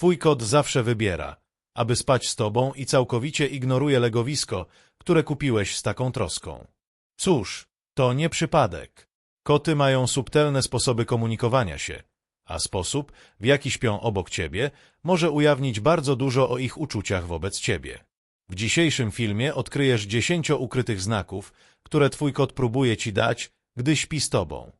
Twój kot zawsze wybiera, aby spać z tobą i całkowicie ignoruje legowisko, które kupiłeś z taką troską. Cóż, to nie przypadek. Koty mają subtelne sposoby komunikowania się, a sposób, w jaki śpią obok ciebie, może ujawnić bardzo dużo o ich uczuciach wobec ciebie. W dzisiejszym filmie odkryjesz dziesięcio ukrytych znaków, które twój kot próbuje ci dać, gdy śpi z tobą.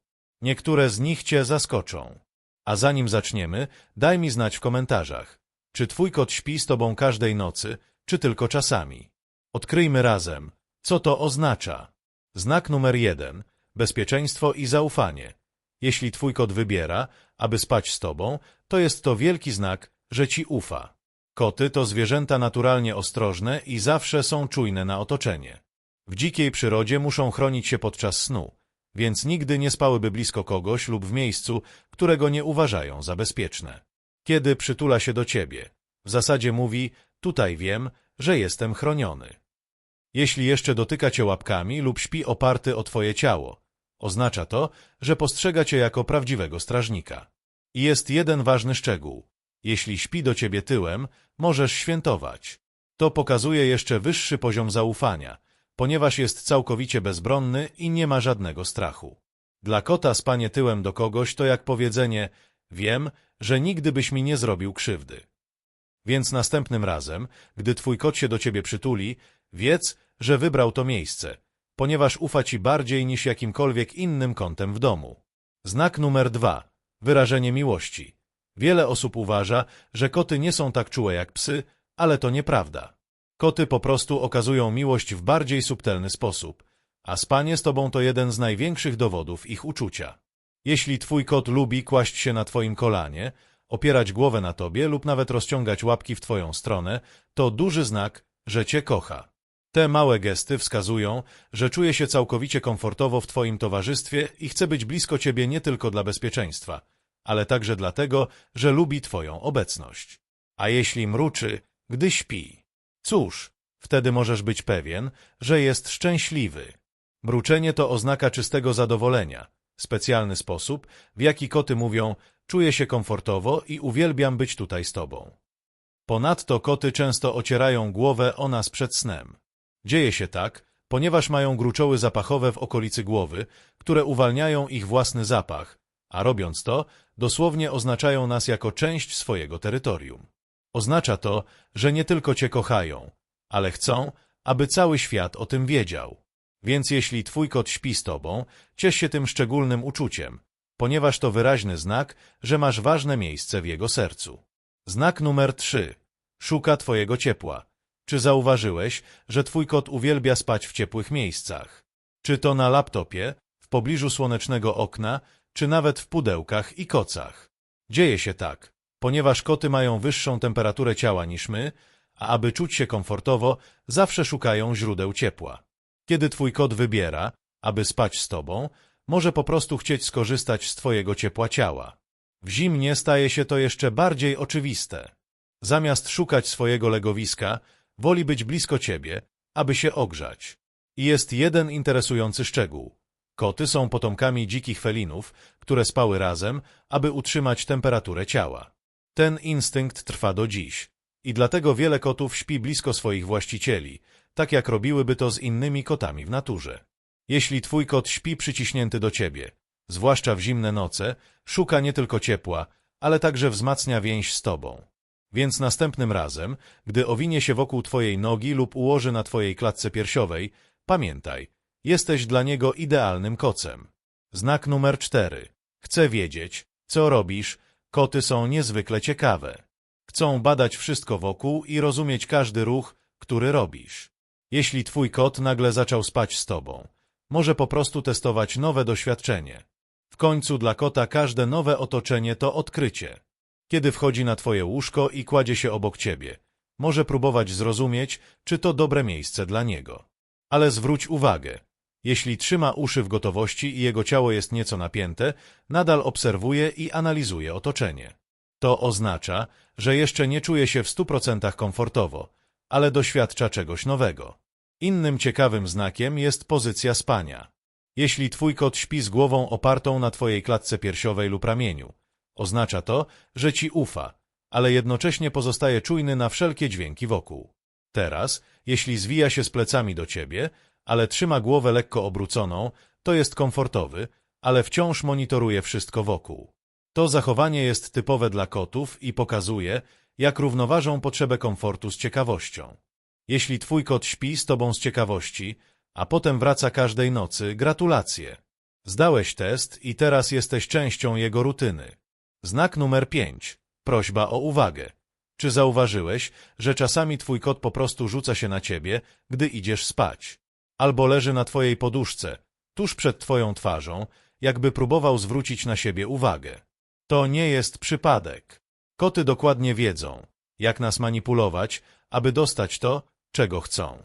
Niektóre z nich cię zaskoczą. A zanim zaczniemy, daj mi znać w komentarzach, czy twój kot śpi z tobą każdej nocy, czy tylko czasami. Odkryjmy razem, co to oznacza. Znak numer jeden. Bezpieczeństwo i zaufanie. Jeśli twój kot wybiera, aby spać z tobą, to jest to wielki znak, że ci ufa. Koty to zwierzęta naturalnie ostrożne i zawsze są czujne na otoczenie. W dzikiej przyrodzie muszą chronić się podczas snu, więc nigdy nie spałyby blisko kogoś lub w miejscu, którego nie uważają za bezpieczne. Kiedy przytula się do ciebie, w zasadzie mówi, tutaj wiem, że jestem chroniony. Jeśli jeszcze dotyka cię łapkami lub śpi oparty o twoje ciało, oznacza to, że postrzega cię jako prawdziwego strażnika. I jest jeden ważny szczegół. Jeśli śpi do ciebie tyłem, możesz świętować. To pokazuje jeszcze wyższy poziom zaufania, ponieważ jest całkowicie bezbronny i nie ma żadnego strachu. Dla kota spanie tyłem do kogoś to jak powiedzenie wiem, że nigdy byś mi nie zrobił krzywdy. Więc następnym razem, gdy twój kot się do ciebie przytuli, wiedz, że wybrał to miejsce, ponieważ ufa ci bardziej niż jakimkolwiek innym kątem w domu. Znak numer dwa. Wyrażenie miłości. Wiele osób uważa, że koty nie są tak czułe jak psy, ale to nieprawda. Koty po prostu okazują miłość w bardziej subtelny sposób, a spanie z tobą to jeden z największych dowodów ich uczucia. Jeśli twój kot lubi kłaść się na twoim kolanie, opierać głowę na tobie lub nawet rozciągać łapki w twoją stronę, to duży znak, że cię kocha. Te małe gesty wskazują, że czuje się całkowicie komfortowo w twoim towarzystwie i chce być blisko ciebie nie tylko dla bezpieczeństwa, ale także dlatego, że lubi twoją obecność. A jeśli mruczy, gdy śpi, cóż, wtedy możesz być pewien, że jest szczęśliwy. Mruczenie to oznaka czystego zadowolenia, specjalny sposób, w jaki koty mówią, czuję się komfortowo i uwielbiam być tutaj z tobą. Ponadto koty często ocierają głowę o nas przed snem. Dzieje się tak, ponieważ mają gruczoły zapachowe w okolicy głowy, które uwalniają ich własny zapach, a robiąc to, dosłownie oznaczają nas jako część swojego terytorium. Oznacza to, że nie tylko cię kochają, ale chcą, aby cały świat o tym wiedział. Więc jeśli twój kot śpi z tobą, ciesz się tym szczególnym uczuciem, ponieważ to wyraźny znak, że masz ważne miejsce w jego sercu. Znak numer trzy. Szuka twojego ciepła. Czy zauważyłeś, że twój kot uwielbia spać w ciepłych miejscach? Czy to na laptopie, w pobliżu słonecznego okna, czy nawet w pudełkach i kocach? Dzieje się tak, ponieważ koty mają wyższą temperaturę ciała niż my, a aby czuć się komfortowo, zawsze szukają źródeł ciepła. Kiedy twój kot wybiera, aby spać z tobą, może po prostu chcieć skorzystać z twojego ciepła ciała. W zimnie staje się to jeszcze bardziej oczywiste. Zamiast szukać swojego legowiska, woli być blisko ciebie, aby się ogrzać. I jest jeden interesujący szczegół. Koty są potomkami dzikich felinów, które spały razem, aby utrzymać temperaturę ciała. Ten instynkt trwa do dziś. I dlatego wiele kotów śpi blisko swoich właścicieli, tak jak robiłyby to z innymi kotami w naturze. Jeśli twój kot śpi przyciśnięty do ciebie, zwłaszcza w zimne noce, szuka nie tylko ciepła, ale także wzmacnia więź z tobą. Więc następnym razem, gdy owinie się wokół twojej nogi lub ułoży na twojej klatce piersiowej, pamiętaj, jesteś dla niego idealnym kocem. Znak numer cztery. Chcę wiedzieć, co robisz, koty są niezwykle ciekawe. Chcą badać wszystko wokół i rozumieć każdy ruch, który robisz. Jeśli twój kot nagle zaczął spać z tobą, może po prostu testować nowe doświadczenie. W końcu dla kota każde nowe otoczenie to odkrycie. Kiedy wchodzi na twoje łóżko i kładzie się obok ciebie, może próbować zrozumieć, czy to dobre miejsce dla niego. Ale zwróć uwagę, jeśli trzyma uszy w gotowości i jego ciało jest nieco napięte, nadal obserwuje i analizuje otoczenie. To oznacza, że jeszcze nie czuje się w stu procentach komfortowo, ale doświadcza czegoś nowego. Innym ciekawym znakiem jest pozycja spania. Jeśli twój kot śpi z głową opartą na twojej klatce piersiowej lub ramieniu, oznacza to, że ci ufa, ale jednocześnie pozostaje czujny na wszelkie dźwięki wokół. Teraz, jeśli zwija się z plecami do ciebie, ale trzyma głowę lekko obróconą, to jest komfortowy, ale wciąż monitoruje wszystko wokół. To zachowanie jest typowe dla kotów i pokazuje, jak równoważą potrzebę komfortu z ciekawością. Jeśli twój kot śpi z tobą z ciekawości, a potem wraca każdej nocy, gratulacje. Zdałeś test i teraz jesteś częścią jego rutyny. Znak numer 5. Prośba o uwagę. Czy zauważyłeś, że czasami twój kot po prostu rzuca się na ciebie, gdy idziesz spać? Albo leży na twojej poduszce, tuż przed twoją twarzą, jakby próbował zwrócić na siebie uwagę. To nie jest przypadek. Koty dokładnie wiedzą, jak nas manipulować, aby dostać to, czego chcą.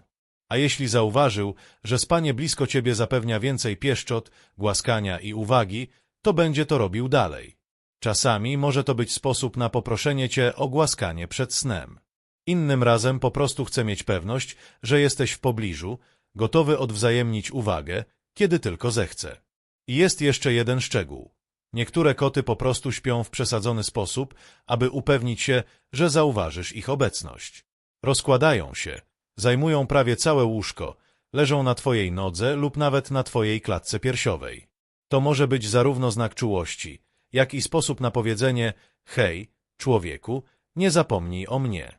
A jeśli zauważył, że spanie blisko ciebie zapewnia więcej pieszczot, głaskania i uwagi, to będzie to robił dalej. Czasami może to być sposób na poproszenie cię o głaskanie przed snem. Innym razem po prostu chce mieć pewność, że jesteś w pobliżu, gotowy odwzajemnić uwagę, kiedy tylko zechce. I jest jeszcze jeden szczegół. Niektóre koty po prostu śpią w przesadzony sposób, aby upewnić się, że zauważysz ich obecność. Rozkładają się, zajmują prawie całe łóżko, leżą na twojej nodze lub nawet na twojej klatce piersiowej. To może być zarówno znak czułości, jak i sposób na powiedzenie hej, człowieku, nie zapomnij o mnie.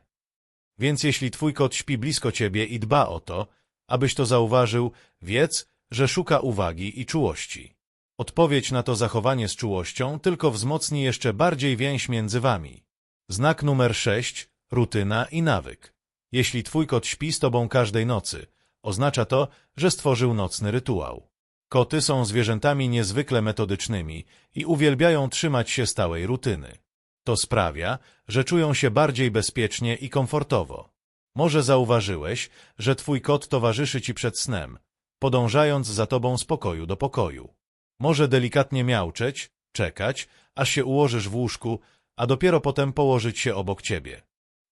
Więc jeśli twój kot śpi blisko ciebie i dba o to, abyś to zauważył, wiedz, że szuka uwagi i czułości. Odpowiedź na to zachowanie z czułością tylko wzmocni jeszcze bardziej więź między wami. Znak numer 6. Rutyna i nawyk. Jeśli twój kot śpi z tobą każdej nocy, oznacza to, że stworzył nocny rytuał. Koty są zwierzętami niezwykle metodycznymi i uwielbiają trzymać się stałej rutyny. To sprawia, że czują się bardziej bezpiecznie i komfortowo. Może zauważyłeś, że twój kot towarzyszy ci przed snem, podążając za tobą z pokoju do pokoju. Może delikatnie miauczeć, czekać, aż się ułożysz w łóżku, a dopiero potem położyć się obok ciebie.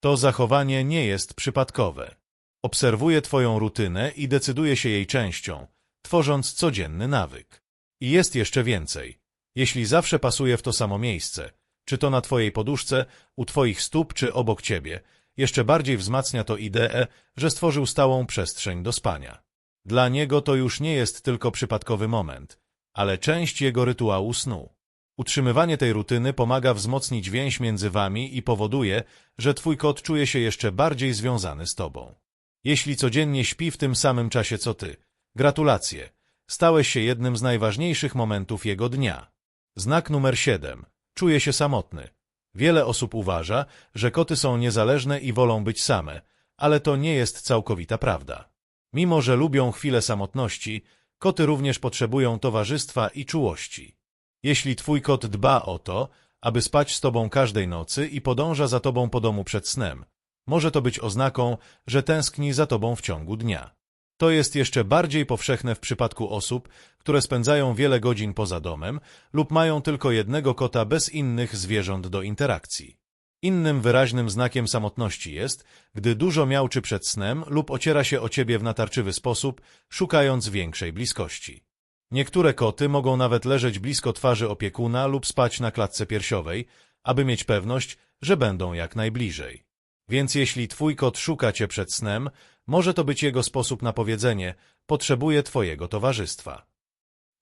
To zachowanie nie jest przypadkowe. Obserwuje twoją rutynę i decyduje się jej częścią, tworząc codzienny nawyk. I jest jeszcze więcej. Jeśli zawsze pasuje w to samo miejsce, czy to na twojej poduszce, u twoich stóp, czy obok ciebie, jeszcze bardziej wzmacnia to ideę, że stworzył stałą przestrzeń do spania. Dla niego to już nie jest tylko przypadkowy moment, ale część jego rytuału snu. Utrzymywanie tej rutyny pomaga wzmocnić więź między wami i powoduje, że twój kot czuje się jeszcze bardziej związany z tobą. Jeśli codziennie śpi w tym samym czasie co ty, gratulacje, stałeś się jednym z najważniejszych momentów jego dnia. Znak numer 7. Czuje się samotny. Wiele osób uważa, że koty są niezależne i wolą być same, ale to nie jest całkowita prawda. Mimo, że lubią chwilę samotności, koty również potrzebują towarzystwa i czułości. Jeśli twój kot dba o to, aby spać z tobą każdej nocy i podąża za tobą po domu przed snem, może to być oznaką, że tęskni za tobą w ciągu dnia. To jest jeszcze bardziej powszechne w przypadku osób, które spędzają wiele godzin poza domem lub mają tylko jednego kota bez innych zwierząt do interakcji. Innym wyraźnym znakiem samotności jest, gdy dużo miałczy przed snem lub ociera się o ciebie w natarczywy sposób, szukając większej bliskości. Niektóre koty mogą nawet leżeć blisko twarzy opiekuna lub spać na klatce piersiowej, aby mieć pewność, że będą jak najbliżej. Więc jeśli twój kot szuka cię przed snem, może to być jego sposób na powiedzenie potrzebuję twojego towarzystwa.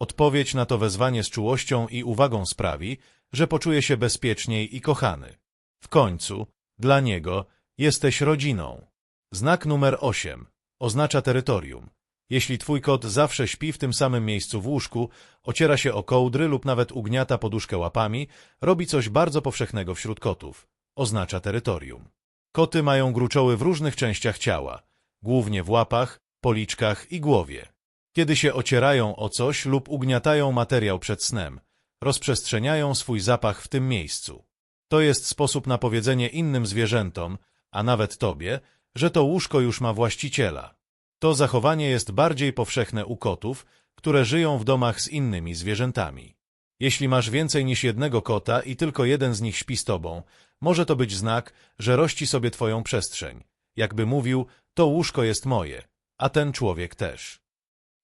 Odpowiedź na to wezwanie z czułością i uwagą sprawi, że poczuje się bezpieczniej i kochany. W końcu, dla niego, jesteś rodziną. Znak numer 8 oznacza terytorium. Jeśli twój kot zawsze śpi w tym samym miejscu w łóżku, ociera się o kołdry lub nawet ugniata poduszkę łapami, robi coś bardzo powszechnego wśród kotów. Oznacza terytorium. Koty mają gruczoły w różnych częściach ciała, głównie w łapach, policzkach i głowie. Kiedy się ocierają o coś lub ugniatają materiał przed snem, rozprzestrzeniają swój zapach w tym miejscu. To jest sposób na powiedzenie innym zwierzętom, a nawet tobie, że to łóżko już ma właściciela. To zachowanie jest bardziej powszechne u kotów, które żyją w domach z innymi zwierzętami. Jeśli masz więcej niż jednego kota i tylko jeden z nich śpi z tobą, może to być znak, że rości sobie twoją przestrzeń. Jakby mówił, to łóżko jest moje, a ten człowiek też.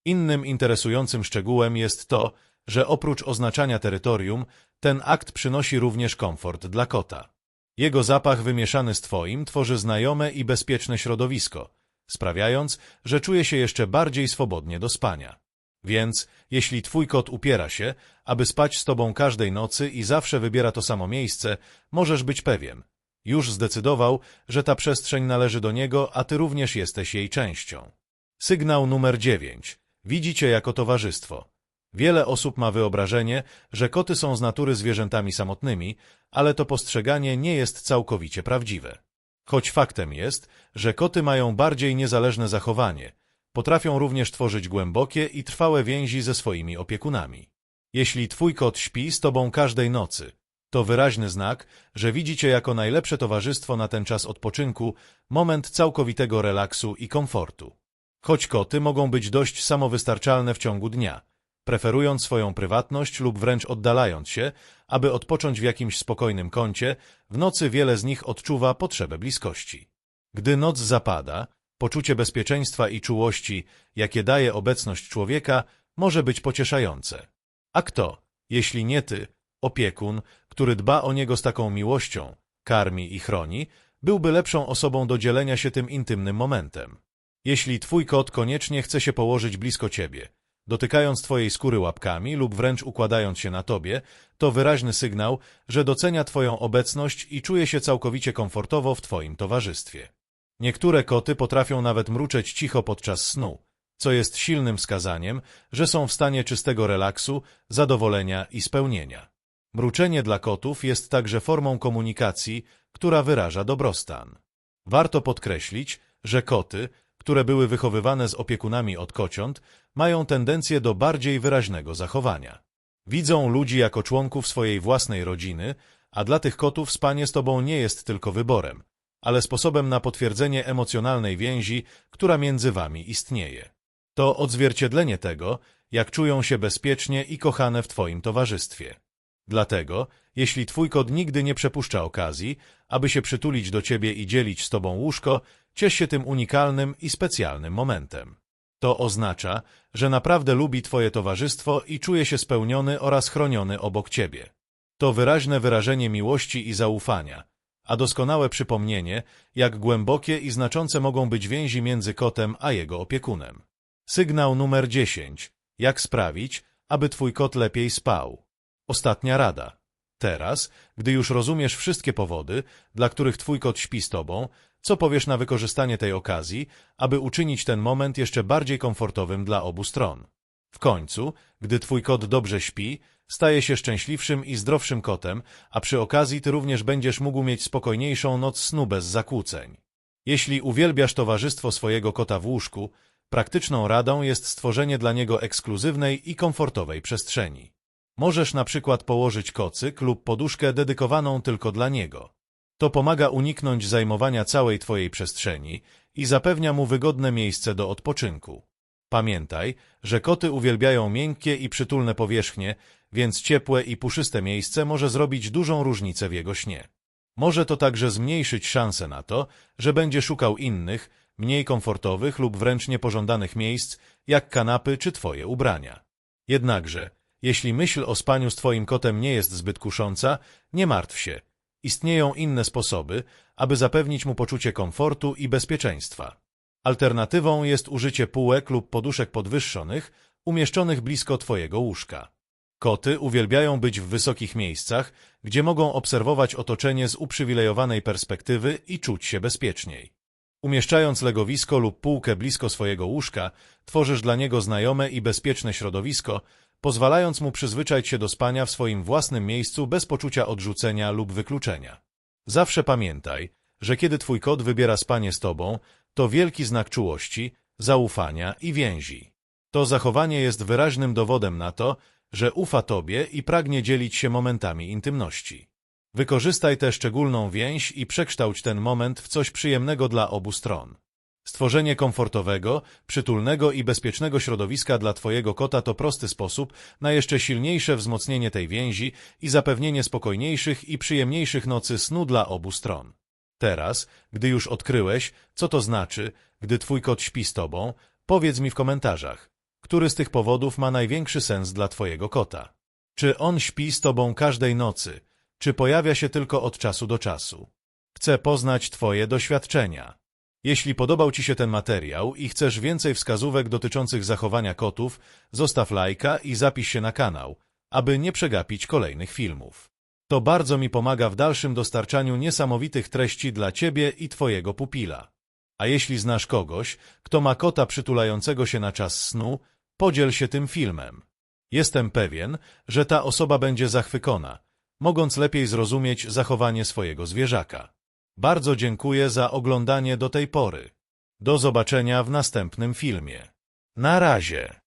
Innym interesującym szczegółem jest to, że oprócz oznaczania terytorium, ten akt przynosi również komfort dla kota. Jego zapach wymieszany z twoim tworzy znajome i bezpieczne środowisko, sprawiając, że czuje się jeszcze bardziej swobodnie do spania. Więc, jeśli twój kot upiera się, aby spać z tobą każdej nocy i zawsze wybiera to samo miejsce, możesz być pewien. Już zdecydował, że ta przestrzeń należy do niego, a ty również jesteś jej częścią. Sygnał numer 9. Widzicie jako towarzystwo. Wiele osób ma wyobrażenie, że koty są z natury zwierzętami samotnymi, ale to postrzeganie nie jest całkowicie prawdziwe. Choć faktem jest, że koty mają bardziej niezależne zachowanie, potrafią również tworzyć głębokie i trwałe więzi ze swoimi opiekunami. Jeśli twój kot śpi z tobą każdej nocy, to wyraźny znak, że widzi cię jako najlepsze towarzystwo na ten czas odpoczynku, moment całkowitego relaksu i komfortu. Choć koty mogą być dość samowystarczalne w ciągu dnia, preferując swoją prywatność lub wręcz oddalając się, aby odpocząć w jakimś spokojnym kącie, w nocy wiele z nich odczuwa potrzebę bliskości. Gdy noc zapada, poczucie bezpieczeństwa i czułości, jakie daje obecność człowieka, może być pocieszające. A kto, jeśli nie ty, opiekun, który dba o niego z taką miłością, karmi i chroni, byłby lepszą osobą do dzielenia się tym intymnym momentem. Jeśli twój kot koniecznie chce się położyć blisko ciebie, dotykając twojej skóry łapkami lub wręcz układając się na tobie, to wyraźny sygnał, że docenia twoją obecność i czuje się całkowicie komfortowo w twoim towarzystwie. Niektóre koty potrafią nawet mruczeć cicho podczas snu, co jest silnym wskazaniem, że są w stanie czystego relaksu, zadowolenia i spełnienia. Mruczenie dla kotów jest także formą komunikacji, która wyraża dobrostan. Warto podkreślić, że koty, które były wychowywane z opiekunami od kociąt, mają tendencję do bardziej wyraźnego zachowania. Widzą ludzi jako członków swojej własnej rodziny, a dla tych kotów spanie z tobą nie jest tylko wyborem, ale sposobem na potwierdzenie emocjonalnej więzi, która między wami istnieje. To odzwierciedlenie tego, jak czują się bezpiecznie i kochane w twoim towarzystwie. Dlatego, jeśli twój kot nigdy nie przepuszcza okazji, aby się przytulić do ciebie i dzielić z tobą łóżko, ciesz się tym unikalnym i specjalnym momentem. To oznacza, że naprawdę lubi twoje towarzystwo i czuje się spełniony oraz chroniony obok ciebie. To wyraźne wyrażenie miłości i zaufania, a doskonałe przypomnienie, jak głębokie i znaczące mogą być więzi między kotem a jego opiekunem. Sygnał numer 10. Jak sprawić, aby twój kot lepiej spał? Ostatnia rada. Teraz, gdy już rozumiesz wszystkie powody, dla których twój kot śpi z tobą, co powiesz na wykorzystanie tej okazji, aby uczynić ten moment jeszcze bardziej komfortowym dla obu stron? W końcu, gdy twój kot dobrze śpi, staje się szczęśliwszym i zdrowszym kotem, a przy okazji ty również będziesz mógł mieć spokojniejszą noc snu bez zakłóceń. Jeśli uwielbiasz towarzystwo swojego kota w łóżku, praktyczną radą jest stworzenie dla niego ekskluzywnej i komfortowej przestrzeni. Możesz na przykład położyć kocyk lub poduszkę dedykowaną tylko dla niego. To pomaga uniknąć zajmowania całej Twojej przestrzeni i zapewnia mu wygodne miejsce do odpoczynku. Pamiętaj, że koty uwielbiają miękkie i przytulne powierzchnie, więc ciepłe i puszyste miejsce może zrobić dużą różnicę w jego śnie. Może to także zmniejszyć szanse na to, że będzie szukał innych, mniej komfortowych lub wręcz niepożądanych miejsc, jak kanapy czy Twoje ubrania. Jednakże, jeśli myśl o spaniu z Twoim kotem nie jest zbyt kusząca, nie martw się. Istnieją inne sposoby, aby zapewnić mu poczucie komfortu i bezpieczeństwa. Alternatywą jest użycie półek lub poduszek podwyższonych, umieszczonych blisko Twojego łóżka. Koty uwielbiają być w wysokich miejscach, gdzie mogą obserwować otoczenie z uprzywilejowanej perspektywy i czuć się bezpieczniej. Umieszczając legowisko lub półkę blisko swojego łóżka, tworzysz dla niego znajome i bezpieczne środowisko, pozwalając mu przyzwyczaić się do spania w swoim własnym miejscu bez poczucia odrzucenia lub wykluczenia. Zawsze pamiętaj, że kiedy twój kot wybiera spanie z tobą, to wielki znak czułości, zaufania i więzi. To zachowanie jest wyraźnym dowodem na to, że ufa tobie i pragnie dzielić się momentami intymności. Wykorzystaj tę szczególną więź i przekształć ten moment w coś przyjemnego dla obu stron. Stworzenie komfortowego, przytulnego i bezpiecznego środowiska dla Twojego kota to prosty sposób na jeszcze silniejsze wzmocnienie tej więzi i zapewnienie spokojniejszych i przyjemniejszych nocy snu dla obu stron. Teraz, gdy już odkryłeś, co to znaczy, gdy Twój kot śpi z Tobą, powiedz mi w komentarzach, który z tych powodów ma największy sens dla Twojego kota. Czy on śpi z Tobą każdej nocy, czy pojawia się tylko od czasu do czasu. Chcę poznać Twoje doświadczenia. Jeśli podobał Ci się ten materiał i chcesz więcej wskazówek dotyczących zachowania kotów, zostaw lajka i zapisz się na kanał, aby nie przegapić kolejnych filmów. To bardzo mi pomaga w dalszym dostarczaniu niesamowitych treści dla Ciebie i Twojego pupila. A jeśli znasz kogoś, kto ma kota przytulającego się na czas snu, podziel się tym filmem. Jestem pewien, że ta osoba będzie zachwycona, mogąc lepiej zrozumieć zachowanie swojego zwierzaka. Bardzo dziękuję za oglądanie do tej pory. Do zobaczenia w następnym filmie. Na razie.